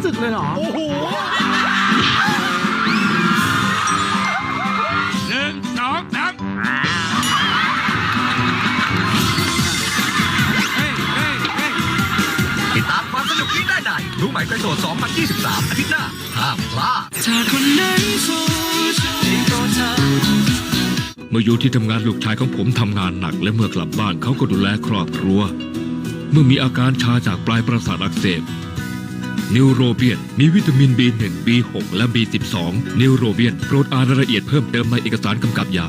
รู้สึกเลยเหรอ โอ้โหหนึ่งสองสามเฮ้ยเฮ้ยเฮ้ย ติดตามความสนุกนี้ได้ในรู้ไหมกระโดด2023 อาทิตย์หน้าห้ามพลาด เมื่ออยู่ที่ทำงานลูกชายของผมทำงานหนัก และเมื่อกลับบ้านเขาก็ดูแลครอบครัว เมื่อมีอาการชาจากปลายประสาทอักเสบ นิวโรเบียน มีวิตามิน B1 B6 และ B12 นิวโรเบียน โปรดอ่านรายละเอียดเพิ่มเติมในเอกสารกำกับยา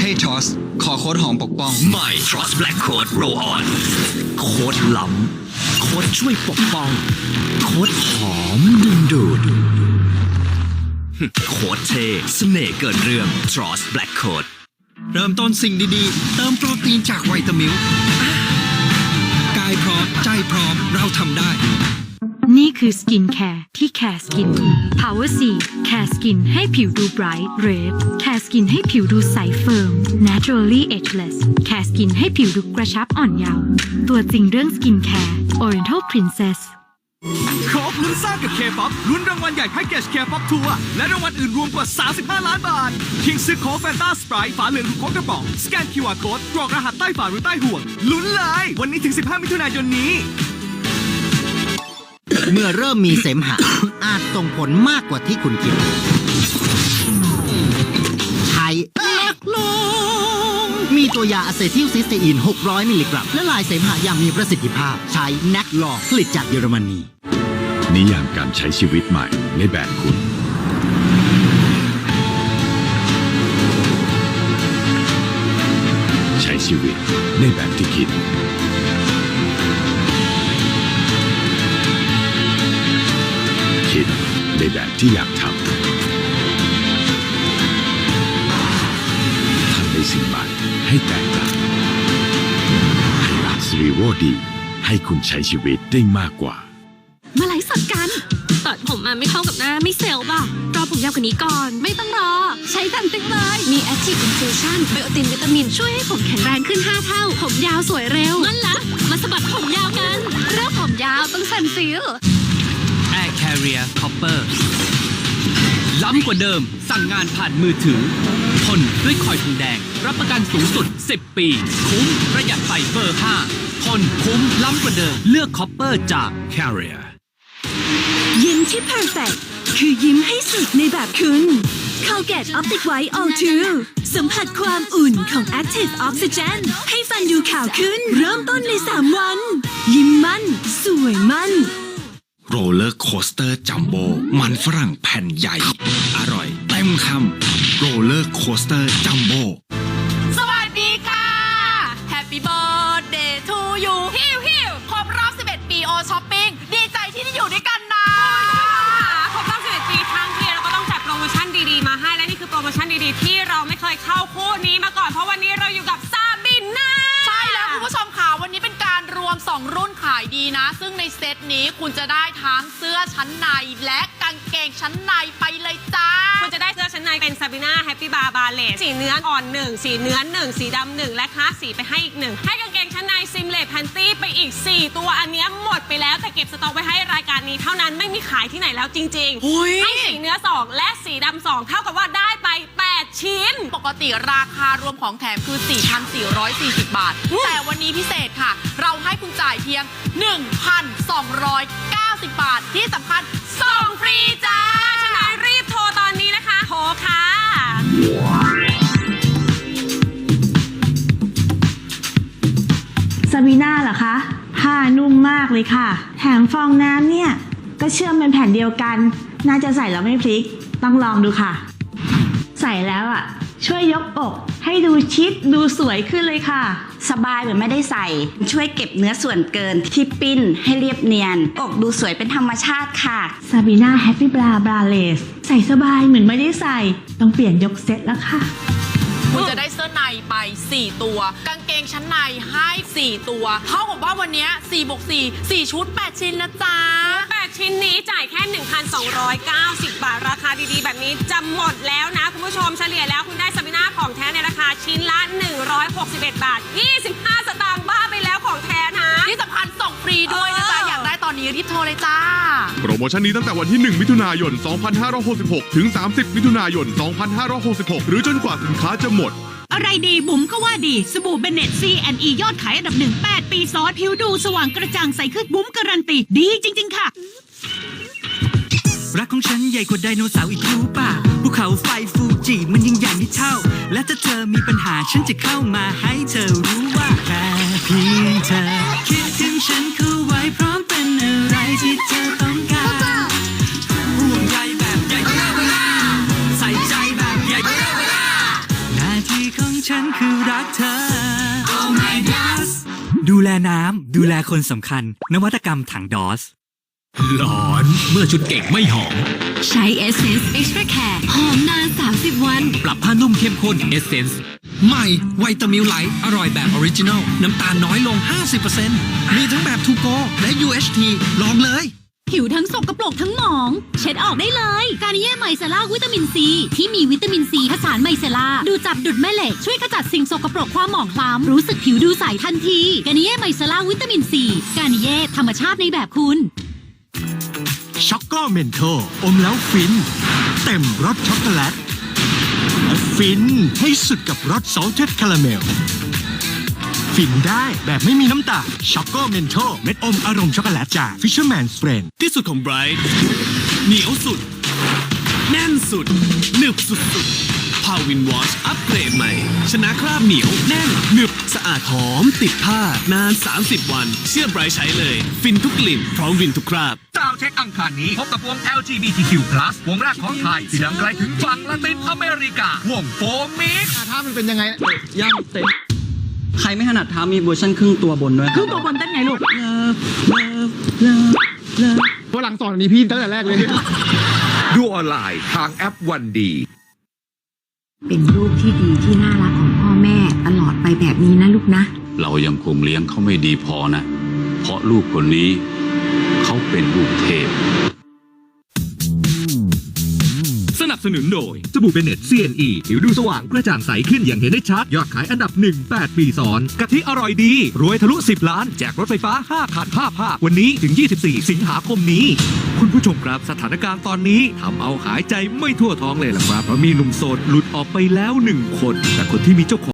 เฮ้ยทอส ขอโค้ดหอมปกป้องใหม่ Trust Black Code Roll On โค้ดล้ำ โค้ดช่วยปกป้อง โค้ดหอมดึงดูด โค้ดเท่เสน่ห์เกินเรื่อง Trust Black Code เริ่มต้นสิ่งดีๆ เติมโปรตีนจากไวตามิลกายพร้อม ใจพร้อม เราทำได้ นี่คือสกินแคร์ที่แคร์สกิน Power C แคร์สกินให้ผิวดูไบรท์เรดแคร์สกินให้ผิวดูใสเฟิร์ม Naturally Ageless แคร์สกินให้ผิวดูกระชับอ่อนเยาว์ตัวจริงเรื่องสกินแคร์ Oriental Princess ครบลุ้นสร้างกับ K-POP ลุ้นรางวัลใหญ่แพ็กเกจ K-POP ทัวร์และรางวัลอื่นรวมกว่า 35 ล้านบาทเพียงซื้อโค้กแฟนตาสไปร์ฝาเหลืองหรือโค้กกระป๋อง สแกน QR Code กรอกรหัสใต้ฝาหรือใต้ห่วงลุ้นเลย วันนี้ถึง 15 มิถุนายนนี้ เมื่อเริ่มมีเสมหะ อาจส่งผลมากกว่าที่คุณคิดใช้เล็กลงมีตัวยาอะเซทิลซิสเตอีน 600 มิลลิกรัมและลายเสมหะอย่างมีประสิทธิภาพ ใช้แนกลอผลิตจากเยอรมนี นิยามการใช้ชีวิตใหม่ในแบบคุณใช้ชีวิตในแบบที่คิด ในแบบที่อยากทำทำในสิ่งใหม่ให้แตกต่างไฮลักซ์รีโวดี ให้คุณใช้ชีวิตได้มากกว่า มาไลฟ์สดกันตัดผมมาไม่เข้ากับหน้าไม่เซลล์ป่ะรอผมยาวกว่านี้ก่อน ไม่ต้องรอ ใช้ตันติงเลย มี Active Infusion ไบโอตินวิตามิน ช่วยให้ผมแข็งแรงขึ้น 5 เท่า ผมยาวสวยเร็ว มันละมาสะบัดผมยาวกัน เรื่องผมยาวต้องซันฟิล Air Carrier Copper ล้ำกว่าเดิม สั่งงานผ่านมือถือ ทนด้วยคอยทองแดง รับประกันสูงสุด 10 ปี คุ้มประหยัดไฟเบอร์ 5 ทนคุ้มล้ำกว่าเดิม เลือก Copper จาก Carrier ยิ้มที่ perfect คือยิ้มให้สุดในแบบคุณ Colgate Optic White All 2สัมผัสความอุ่นของ Active Oxygen ให้ฟันดูขาวขึ้น เริ่มต้นใน 3 วัน ยิ้มมั่น สวยมั่น โรลเลอร์โคสเตอร์จัมโบมันฝรั่งแผ่นใหญ่ อร่อยเต็มคำโรลเลอร์โคสเตอร์จัมโบสวัสดีค่ะ Happy Birthday to you ฮิวฮิวครบรอบ 11 ปีโอช้อปปิ้งดีใจที่ได้อยู่ด้วยกันนะครบรอบ 11 ปีทั้งทีเราก็ต้องจัดโปรโมชั่นดีๆ มาให้และนี่คือโปรโมชั่นดีๆ ที่เราไม่เคยเข้าคู่นี้มาก่อนเพราะวัน รุ่นขายดีนะ ซึ่งในเซตนี้คุณจะได้ทั้งเสื้อชั้นในและกางเกงชั้นในไปเลยจ้า คุณจะได้เสื้อชั้นในเป็นซาบิน่าแฮปปี้บาร์บาเลสสีเนื้ออ่อน1สีเนื้อ1สีดำ1และคลาสสีไปให้อีก1ให้กางเกงชั้นในซิมเลตแพนตี้ไปอีก 4 ตัวอันเนี้ยหมดไปแล้วแต่เก็บสต็อกไว้ให้รายการนี้เท่านั้นไม่มีขายที่ไหนแล้วจริงๆให้สีเนื้อ2และสีดำ2เท่ากับว่าได้ไป8 ชิ้น ปกติราคารวมของแถมคือ 4,440 บาท แต่วันนี้พิเศษค่ะ เราให้คุณจ่ายเพียง 1,290 บาท ที่สำคัญส่งฟรีจ้าฉะนั้นรีบโทรตอนนี้นะคะ โทรค่ะ ซาบีน่าเหรอคะผ้านุ่มมากเลยค่ะ แถมฟองน้ำเนี่ย ก็เชื่อมเป็นแผ่นเดียวกัน น่าจะใส่แล้วไม่พลิก ต้องลองดูค่ะ ใส่แล้วอะ ช่วยยกอก ให้ดูชิดดูสวยขึ้นเลยค่ะ สบายเหมือนไม่ได้ใส่ ช่วยเก็บเนื้อส่วนเกินที่ปิ้นให้เรียบเนียน อกดูสวยเป็นธรรมชาติค่ะซาบีน่าแฮปปี้บราบราเลสใส่สบายเหมือนไม่ได้ใส่ ต้องเปลี่ยนยกเซตแล้วค่ะ คุณจะได้เสื้อในไป 4 ตัว กางเกงชั้นในให้ 4 ตัว เท่ากับว่าวันเนี้4บวก4 4 ชุด 8 ชิ้นนะจ๊ะ 8 ชิ้นนี้จ่ายแค่ 1,290 บาท ราคาดีๆ แบบนี้จะหมดแล้วนะ คุณผู้ชมเฉลี่ยแล้วคุณได้ซาบิน่าของแท้ในราคาชิ้นละ 161 บาท 25 สตางค์บ้าไปแล้วของแท้นะที่สำคัญส่งฟรีด้วยนะจ๊ะเออออยากได้ตอนนี้รีบโทรเลยจ้า โปรโมชั่นนี้ตั้งแต่วันที่ 1 มิถุนายน 2566 ถึง 30 มิถุนายน 2566 หรือจนกว่าสินค้าจะหมด อะไรดีบุ๋มก็ว่าดี สบู่เบเนตซีแอนอียอดขายอันดับหนึ่งแปดปีซ้อนผิวดูสว่างกระจ่างใสขึ้นบุ๋มการันตีดีจริง ๆ ค่ะ รักของฉันใหญ่กว่าไดโนเสาร์อีกรู้ป่ะภูเขาไฟฟูจิมันยิ่งใหญ่ไม่เท่า และถ้าเธอมีปัญหาฉันจะเข้ามาให้เธอรู้ว่าแค่เพียงเธอคิดถึงฉันเข้าไว้พร้อม น้ำดูแลคนสำคัญ นวัตกรรมถังดอส หลอนเมื่อชุดเก่งไม่หอม ใช้ Essence Extra Care หอมนาน 30 วัน ปรับผ้านุ่มเข้มข้น Essence ใหม่ไวตามิลไลท์อร่อยแบบออริจินอล น้ำตาลน้อยลง 50%มีทั้งแบบทูโกและ UHT ลองเลย ผิวทั้งสกปรกทั้งหมอง เช็ดออกได้เลย การเย่ไมเซล่าวิตามินซี ที่มีวิตามินซีผสานไมเซล่าดูจับดุดแม่เหล็ก ช่วยขจัดสิ่งสกปรกความหมองคล้ำรู้สึกผิวดูใสทันที การเย่ไมเซล่าวิตามินซี การเย่ธรรมชาติในแบบคุณช็อกโกเมนโทอมแล้วฟิน เต็มรสช็อกโกแลตและฟินให้สุดกับรสซอลเท็ดคาราเมล ฟินได้แบบไม่มีน้ำตาลช็อกโกเมนโทเม็ดอมอารมณ์ช็อกโกแลตจาก Fisherman's Friend ที่สุดของไบรท์เหนียวสุด แน่นสุด หนึบสุดสุดพาวินวอชอัปเกรดใหม่ ชนะคราบเหนียวแน่นหนึบสะอาดหอม ติดผ้านาน 30 วัน เชื่อไบรท์ใช้เลย ฟินทุกกลิ่น พร้อมวินทุกคราบดาวเช็คอังคารนี้ พบกับวง LGBTQ+ วงแรกของไทย ที่ดังไกลถึงฝั่งละตินอเมริกาวงโฟมิกถ้ามันเป็นยังไงย่ำเตะ ใครไม่ถนัดเท้ามีเวอร์ชันครึ่งตัวบนด้วยครึ่งตัวบนเต้นไงลูกตัวหลังสอนอันนี้พี่ตั้งแต่แรกเลย ดูออนไลน์ทางแอปวันดี เป็นลูกที่ดีที่น่ารักของพ่อแม่ตลอดไปแบบนี้นะลูกนะ เรายังคงเลี้ยงเขาไม่ดีพอนะ เพราะลูกคนนี้ เขาเป็นลูกเทพ สนุนโดยสบู่เบเน็ต CNE ผิวดูสว่างกระจ่างใสขึ้นอย่างเห็นได้ชัด ยอดขายอันดับ 1 8 ปีซ้อน กะทิอร่อยดี รวยทะลุ 10 ล้าน แจกรถไฟฟ้า 5 คัน5ภาควันนี้ถึง 24 สิงหาคมนี้ คุณผู้ชมครับสถานการณ์ตอนนี้ทำเอาหายใจไม่ทั่วท้องเลยล่ะครับเพราะมีหนุ่มโสดหลุดออกไปแล้วหนึ่งคน แต่คนที่มีเจ้าของ